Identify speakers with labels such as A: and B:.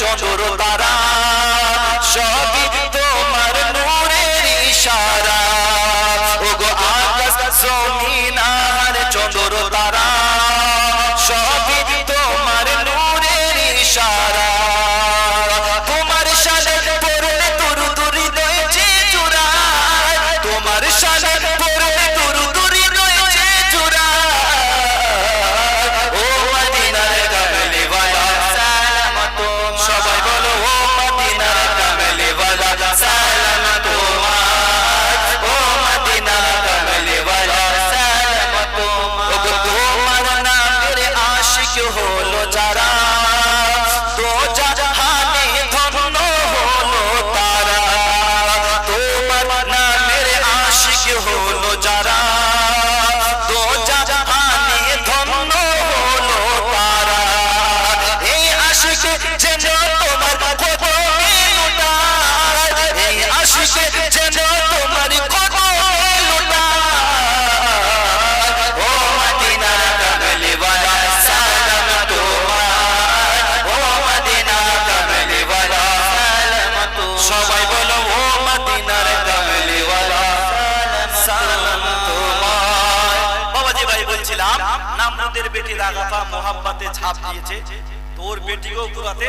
A: চন্দ্র তারা সবই তোমার নূরের ইশারা। ওগো আকাশ জমিন আর চন্দ্র তারা دیوانہ میرے عاشق ہو جارا دو جہانی دھن ہو
B: تارا اے عاشق جنو تمہر আগাথা মোহাব্বাতে ছাপ দিয়েছে। তোর বেটিও বেটিকেও পুরাতে